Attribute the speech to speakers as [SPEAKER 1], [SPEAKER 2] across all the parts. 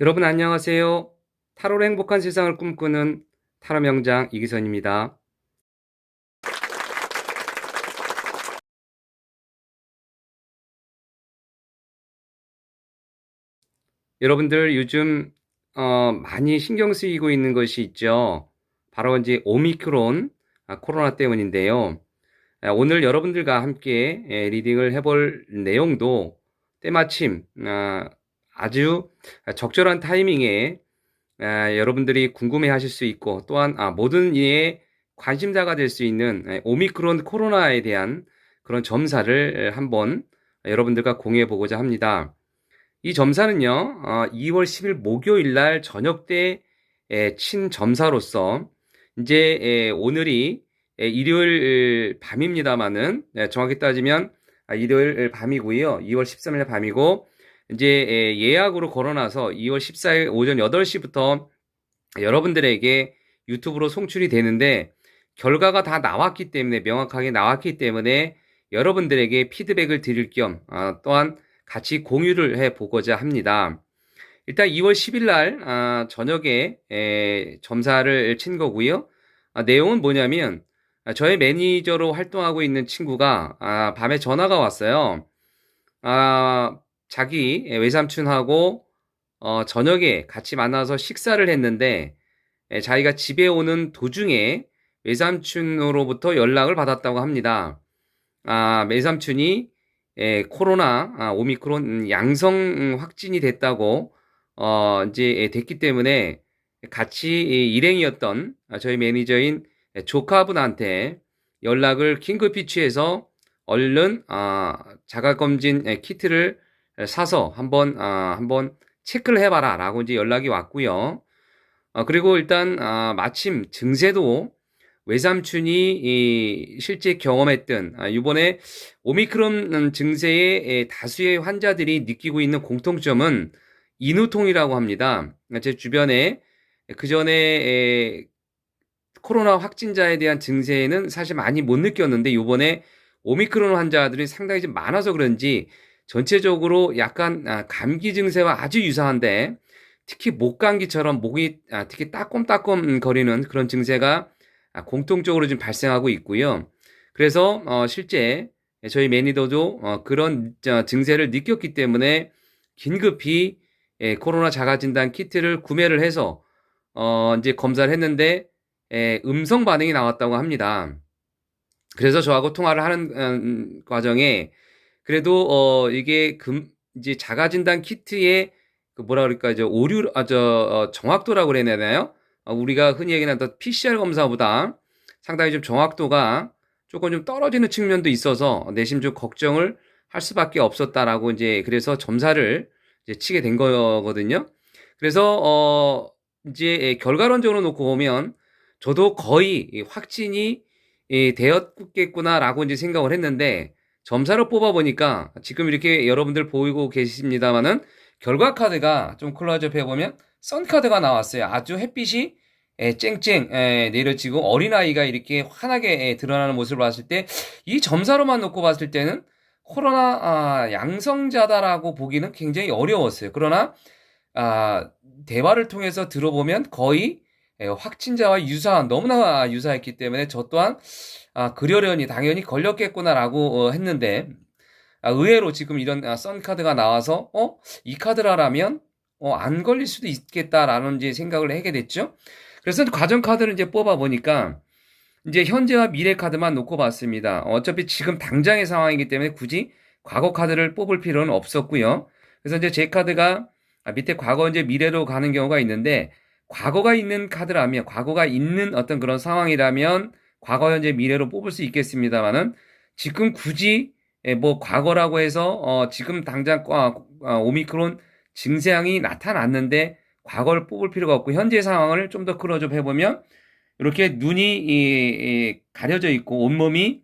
[SPEAKER 1] 여러분 안녕하세요. 타로로 행복한 세상을 꿈꾸는 타로 명장 이기선입니다. 여러분들 요즘 어, 많이 신경 쓰이고 있는 것이 있죠. 바로 이제 오미크론 아, 코로나 때문인데요. 아, 오늘 여러분들과 함께 예, 리딩을 해볼 내용도 때마침 아, 아주 적절한 타이밍에 아, 여러분들이 궁금해 하실 수 있고 또한 아, 모든 이에 관심자가 될 수 있는 예, 오미크론 코로나에 대한 그런 점사를 한번 여러분들과 공유해 보고자 합니다. 이 점사는요, 어, 2월 10일 목요일 날 저녁 때 예, 친 점사로서 이제 예, 오늘이 예, 일요일 밤입니다만은 정확히 따지면 아, 일요일 밤이고요. 2월 13일 밤이고 이제 예약으로 걸어놔서 2월 14일 오전 8시부터 여러분들에게 유튜브로 송출이 되는데 결과가 다 나왔기 때문에 명확하게 나왔기 때문에 여러분들에게 피드백을 드릴 겸 아, 또한 같이 공유를 해 보고자 합니다. 일단 2월 10일 날 아, 저녁에 에, 점사를 친 거고요. 아, 내용은 뭐냐면 아, 저의 매니저로 활동하고 있는 친구가 아, 밤에 전화가 왔어요. 아, 자기 외삼촌하고 어, 저녁에 같이 만나서 식사를 했는데 에, 자기가 집에 오는 도중에 외삼촌으로부터 연락을 받았다고 합니다. 아, 외삼촌이 에, 코로나 아, 오미크론 양성 확진이 됐다고 어, 이제 됐기 때문에 같이 일행이었던 저희 매니저인 조카분한테 연락을 긴급히 취해서 얼른 아, 자가검진 키트를 사서 한번 아, 한번 체크를 해봐라 라고 이제 연락이 왔고요. 아, 그리고 일단 아, 마침 증세도 외삼촌이 실제 경험했던 아, 이번에 오미크론 증세의 다수의 환자들이 느끼고 있는 공통점은 인후통이라고 합니다. 제 주변에 그 전에 코로나 확진자에 대한 증세는 사실 많이 못 느꼈는데 이번에 오미크론 환자들이 상당히 좀 많아서 그런지 전체적으로 약간 아, 감기 증세와 아주 유사한데 특히 목감기처럼 목이 아, 특히 따끔따끔 거리는 그런 증세가 아, 공통적으로 지금 발생하고 있고요. 그래서 어, 실제 저희 매니저도 어, 그런 증세를 느꼈기 때문에 긴급히 예, 코로나 자가진단 키트를 구매를 해서 어, 이제 검사를 했는데 예, 음성 반응이 나왔다고 합니다. 그래서 저하고 통화를 하는 음, 과정에 그래도 어, 이게 금 이제 자가 진단 키트의 그 뭐라 그럴까 이제 오류 아저 어, 정확도라고 그래야 되나요? 어, 우리가 흔히 얘기하는 PCR 검사보다 상당히 좀 정확도가 조금 좀 떨어지는 측면도 있어서 내심 좀 걱정을 할 수밖에 없었다라고 이제 그래서 점사를 이제 치게 된 거거든요. 그래서 어 이제 결과론적으로 놓고 보면 저도 거의 확진이 되었겠구나라고 이제 생각을 했는데 점사를 뽑아 보니까 지금 이렇게 여러분들 보이고 계십니다만은 결과 카드가 좀 클로즈업 해보면 선 카드가 나왔어요. 아주 햇빛이 쨍쨍 내려지고 어린아이가 이렇게 환하게 드러나는 모습을 봤을 때 이 점사로만 놓고 봤을 때는 코로나 아, 양성자다라고 보기는 굉장히 어려웠어요. 그러나 아, 대화를 통해서 들어보면 거의 확진자와 유사한 너무나 유사했기 때문에 저 또한 아, 그러려니 당연히 걸렸겠구나라고 어, 했는데 아, 의외로 지금 이런 아, 선 카드가 나와서 어? 이 카드라라면 어, 안 걸릴 수도 있겠다라는 이제 생각을 하게 됐죠. 그래서 과정 카드를 이제 뽑아 보니까 이제 현재와 미래 카드만 놓고 봤습니다. 어차피 지금 당장의 상황이기 때문에 굳이 과거 카드를 뽑을 필요는 없었고요. 그래서 이제 제 카드가 아, 밑에 과거 이제 미래로 가는 경우가 있는데 과거가 있는 카드라면 과거가 있는 어떤 그런 상황이라면 과거 현재 미래로 뽑을 수 있겠습니다만은 지금 굳이 예, 뭐 과거라고 해서 어 지금 당장 어, 오미크론 증세항이 나타났는데 과거를 뽑을 필요가 없고 현재 상황을 좀 더 클로즈업 해보면 이렇게 눈이 이, 이 가려져 있고 온몸이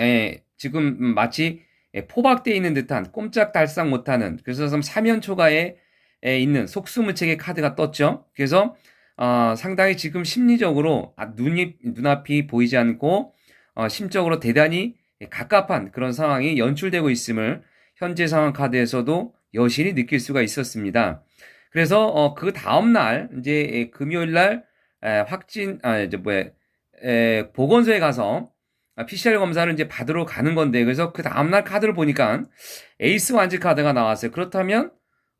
[SPEAKER 1] 예, 지금 마치 예, 포박되어 있는 듯한 꼼짝 달싹 못하는 그래서 초가에 있는 속수무책의 카드가 떴죠. 그래서 어, 상당히 지금 심리적으로 아, 눈이 눈앞이 보이지 않고 어, 심적으로 대단히 갑갑한 그런 상황이 연출되고 있음을 현재 상황 카드에서도 여실히 느낄 수가 있었습니다. 그래서 어, 그 다음 날 이제 에, 금요일 날 에, 확진 아 이제 뭐야 에, 보건소에 가서 아, PCR 검사를 이제 받으러 가는 건데 그래서 그 다음 날 카드를 보니까 에이스 완즈 카드가 나왔어요. 그렇다면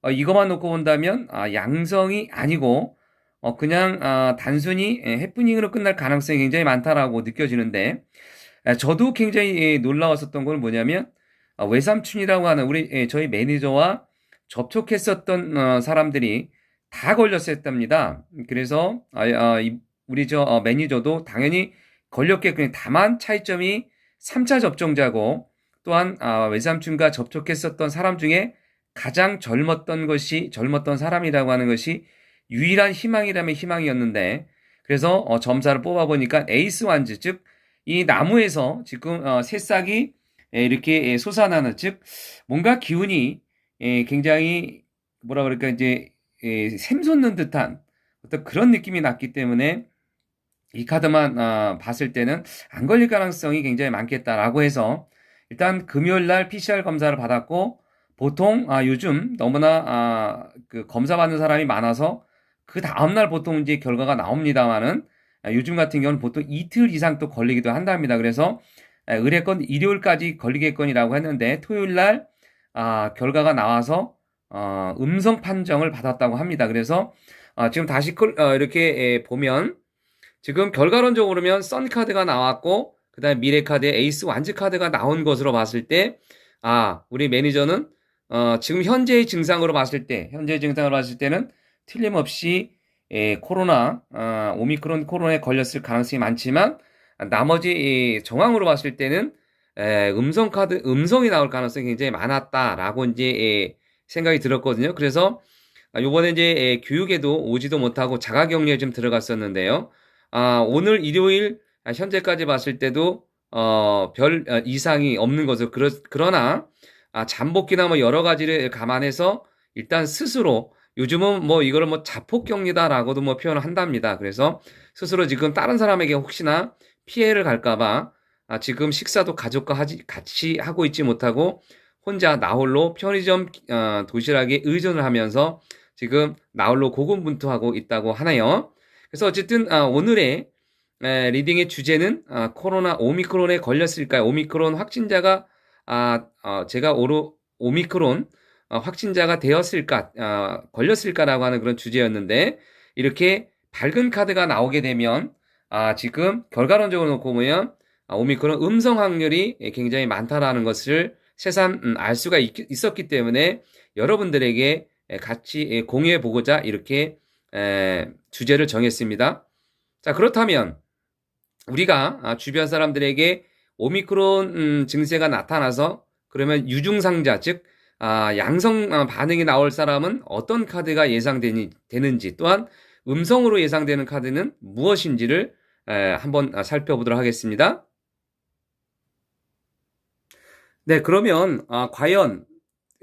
[SPEAKER 1] 어, 이것만 놓고 본다면 아, 양성이 아니고 어, 그냥 아, 단순히 에, 해프닝으로 끝날 가능성이 굉장히 많다라고 느껴지는데 에, 저도 굉장히 에, 놀라웠었던 건 뭐냐면 아, 외삼촌이라고 하는 우리 에, 저희 매니저와 접촉했었던 어, 사람들이 다 걸렸었답니다. 그래서 아, 아, 이- 우리 저 어, 매니저도 당연히 걸렸겠군요. 다만 차이점이 3차 접종자고 또한 아, 외삼촌과 접촉했었던 사람 중에 가장 젊었던 것이 젊었던 사람이라고 하는 것이 유일한 희망이라면 희망이었는데 그래서 어, 점사를 뽑아 보니까 에이스 완즈 즉 이 나무에서 지금 어, 새싹이 에, 이렇게 에, 솟아나는 즉 뭔가 기운이 에, 굉장히 뭐라 그럴까 이제 에, 샘솟는 듯한 어떤 그런 느낌이 났기 때문에 이 카드만 아, 봤을 때는 안 걸릴 가능성이 굉장히 많겠다라고 해서 일단 금요일 날 PCR 검사를 받았고 보통 아, 요즘 너무나 아, 그 검사 받는 사람이 많아서 그 다음 날 보통 이제 결과가 나옵니다만은 아, 요즘 같은 경우는 보통 이틀 이상 또 걸리기도 한답니다. 그래서 아, 의뢰건 일요일까지 걸리겠거니라고 했는데 토요일 날 아, 결과가 나와서 어, 음성 판정을 받았다고 합니다. 그래서 아, 지금 다시 콜- 어, 이렇게 에, 보면 지금 결과론적으로면 썬 카드가 나왔고 그다음에 미래 카드에 에이스 완즈 카드가 나온 것으로 봤을 때 아, 우리 매니저는 어, 지금 현재의 증상으로 봤을 때 현재의 증상으로 봤을 때는 틀림없이 에, 코로나 아, 오미크론 코로나에 걸렸을 가능성이 많지만 나머지 이 정황으로 봤을 때는 에, 음성 카드 음성이 나올 가능성이 굉장히 많았다라고 이제 에, 생각이 들었거든요. 그래서 아, 요번에 이제 에, 교육에도 오지도 못하고 자가격리에 좀 들어갔었는데요. 아, 오늘 일요일 아, 현재까지 봤을 때도 어, 별 어, 이상이 없는 것으로 그러, 그러나 아, 잠복기나 뭐 여러 가지를 감안해서 일단 스스로 요즘은 뭐 이거를 뭐 자폭격리다라고도 뭐 표현을 한답니다. 그래서 스스로 지금 다른 사람에게 혹시나 피해를 갈까봐 아, 지금 식사도 가족과 하지, 같이 하고 있지 못하고 혼자 나홀로 편의점 어, 도시락에 의존을 하면서 지금 나홀로 고군분투하고 있다고 하네요. 그래서 어쨌든 아, 오늘의 에, 리딩의 주제는 아, 코로나 오미크론에 걸렸을까요? 오미크론 확진자가 아, 어, 제가 오로 오미크론 어, 확진자가 되었을까, 아, 걸렸을까라고 하는 그런 주제였는데 이렇게 밝은 카드가 나오게 되면 아, 지금 결과론적으로 놓고 보면 아, 오미크론 음성 확률이 굉장히 많다라는 것을 새삼 음, 알 수가 있, 있었기 때문에 여러분들에게 에, 같이 에, 공유해 보고자 이렇게 에, 주제를 정했습니다. 자, 그렇다면 우리가 아, 주변 사람들에게 오미크론 음, 증세가 나타나서 그러면 유증상자 즉 아, 양성 아, 반응이 나올 사람은 어떤 카드가 예상되는지 또한 음성으로 예상되는 카드는 무엇인지를 에, 한번 아, 살펴보도록 하겠습니다. 네, 그러면 아, 과연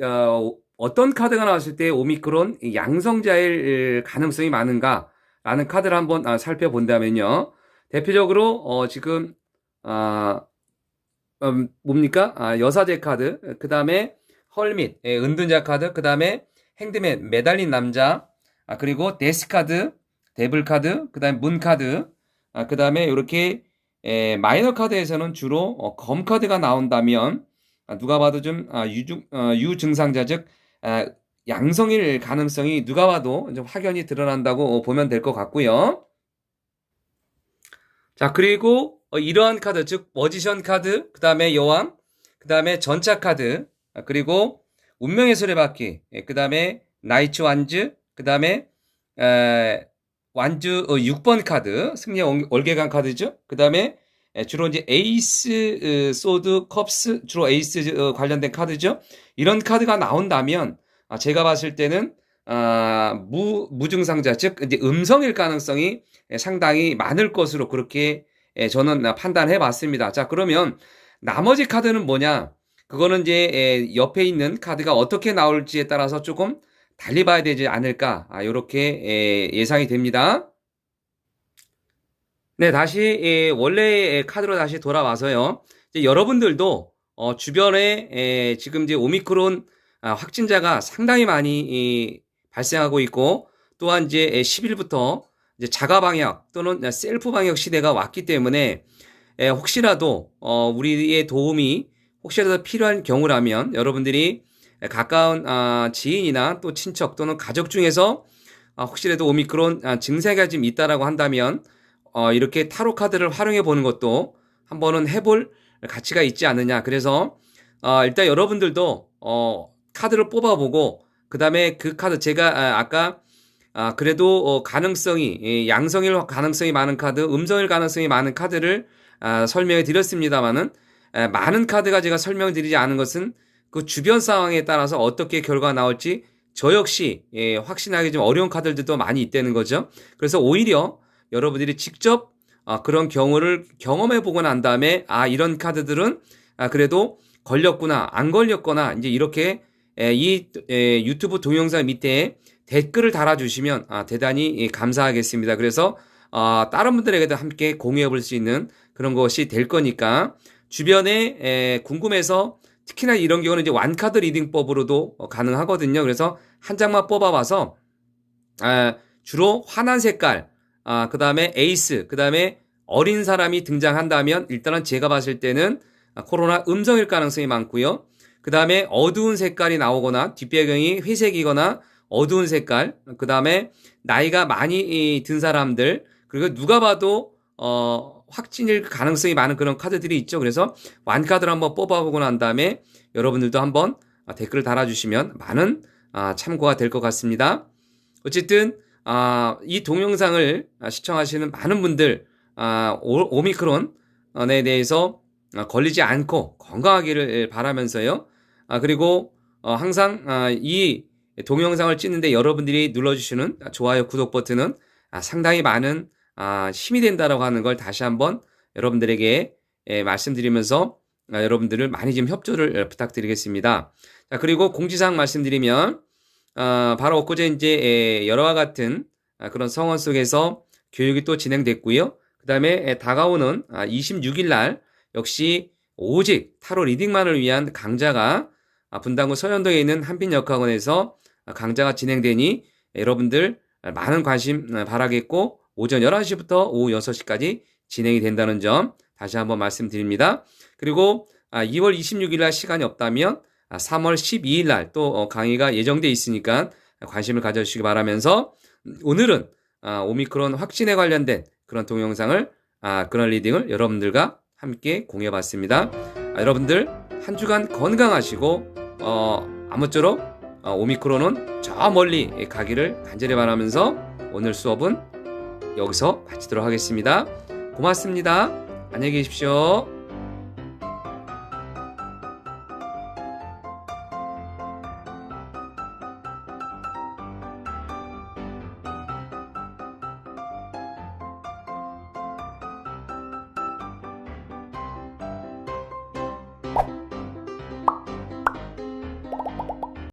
[SPEAKER 1] 어, 어떤 카드가 나왔을 때 오미크론 양성자일 가능성이 많은가라는 카드를 한번 아, 살펴본다면요. 대표적으로 어, 지금 아, 음, 뭡니까? 아, 여사제 카드, 그 다음에 헐밋, 예, 은둔자 카드, 그 다음에 행드맨, 매달린 남자, 아, 그리고 데스 카드, 데블 카드, 그 다음에 문 카드, 아, 그 다음에 이렇게 에, 마이너 카드에서는 주로 어, 검 카드가 나온다면 아, 누가 봐도 좀 아, 유증, 어, 유증상자 즉 아, 양성일 가능성이 누가 봐도 좀 확연히 드러난다고 어, 보면 될 것 같고요. 자, 그리고 어, 이러한 카드, 즉 머지션 카드, 그 다음에 여왕, 그 다음에 전차 카드, 아, 그리고 운명의 수레바퀴, 그 다음에 나이츠 완즈, 그 다음에 완주 어, 6번 카드, 승리 월- 월계관 카드죠. 그 다음에 주로 이제 에이스, 어, 소드, 컵스, 주로 에이스 어, 관련된 카드죠. 이런 카드가 나온다면 아, 제가 봤을 때는 아, 무 무증상자 즉 이제 음성일 가능성이 상당히 많을 것으로 그렇게 예, 저는 판단해 봤습니다. 자, 그러면 나머지 카드는 뭐냐? 그거는 이제 예, 옆에 있는 카드가 어떻게 나올지에 따라서 조금 달리 봐야 되지 않을까? 아, 요렇게 예, 예상이 됩니다. 네, 다시 예, 원래의 카드로 다시 돌아와서요. 이제 여러분들도 어, 주변에 예, 지금 이제 오미크론 아, 확진자가 상당히 많이 이, 발생하고 있고 또한 이제 10일부터 이제 자가 방역 또는 셀프 방역 시대가 왔기 때문에 에, 혹시라도 어, 우리의 도움이 혹시라도 필요한 경우라면 여러분들이 가까운 아, 지인이나 또 친척 또는 가족 중에서 아, 혹시라도 오미크론 아, 증세가 좀 있다라고 한다면 어, 이렇게 타로 카드를 활용해 보는 것도 한번은 해볼 가치가 있지 않느냐. 그래서 어, 일단 여러분들도 어, 카드를 뽑아보고 그 다음에 그 카드 제가 아, 아까 아, 그래도 어, 가능성이 예, 양성일 가능성이 많은 카드, 음성일 가능성이 많은 카드를 아, 설명해 드렸습니다만은 에, 많은 카드가 제가 설명드리지 않은 것은 그 주변 상황에 따라서 어떻게 결과가 나올지 저 역시 예, 확신하기 좀 어려운 카드들도 많이 있다는 거죠. 그래서 오히려 여러분들이 직접 아, 그런 경우를 경험해 보고 난 다음에 아 이런 카드들은 아, 그래도 걸렸구나 안 걸렸거나 이제 이렇게 에, 이 에, 유튜브 동영상 밑에 댓글을 달아주시면 아, 대단히 예, 감사하겠습니다. 그래서 아, 다른 분들에게도 함께 공유해 볼 수 있는 그런 것이 될 거니까 주변에 에, 궁금해서 특히나 이런 경우는 이제 완카드 리딩법으로도 어, 가능하거든요. 그래서 한 장만 뽑아봐서 아, 주로 환한 색깔, 아, 그 다음에 에이스, 그 다음에 어린 사람이 등장한다면 일단은 제가 봤을 때는 아, 코로나 음성일 가능성이 많고요. 그 다음에 어두운 색깔이 나오거나 뒷배경이 회색이거나 어두운 색깔, 그 다음에 나이가 많이 든 사람들, 그리고 누가 봐도 어, 확진일 가능성이 많은 그런 카드들이 있죠. 그래서 완카드를 한번 뽑아보고 난 다음에 여러분들도 한번 아, 댓글을 달아주시면 많은 아, 참고가 될 것 같습니다. 어쨌든 아, 이 동영상을 시청하시는 많은 분들 아, 오, 오미크론에 대해서 아, 걸리지 않고 건강하기를 바라면서요. 아, 그리고 어, 항상 아, 이 동영상을 찍는데 여러분들이 눌러주시는 좋아요, 구독 버튼은 아, 상당히 많은 아, 힘이 된다라고 하는 걸 다시 한번 여러분들에게 예, 말씀드리면서 아, 여러분들을 많이 좀 협조를 예, 부탁드리겠습니다. 자, 그리고 공지사항 말씀드리면 아, 바로 엊그제 이제 예, 여러와 같은 아, 그런 성원 속에서 교육이 또 진행됐고요. 그 다음에 다가오는 아, 26일 날 역시 오직 타로 리딩만을 위한 강좌가 아, 분당 구 서현동에 있는 한빛역학원에서 강좌가 진행되니 여러분들 많은 관심 바라겠고 오전 11시부터 오후 6시까지 진행이 된다는 점 다시 한번 말씀드립니다. 그리고 2월 26일 날 시간이 없다면 3월 12일 날 또 강의가 예정돼 있으니까 관심을 가져주시기 바라면서 오늘은 오미크론 확진에 관련된 그런 동영상을 그런 리딩을 여러분들과 함께 공유해 봤습니다. 여러분들 한 주간 건강하시고 어, 아무쪼록 어, 오미크론은 저 멀리 가기를 간절히 바라면서 오늘 수업은 여기서 마치도록 하겠습니다. 고맙습니다. 안녕히 계십시오.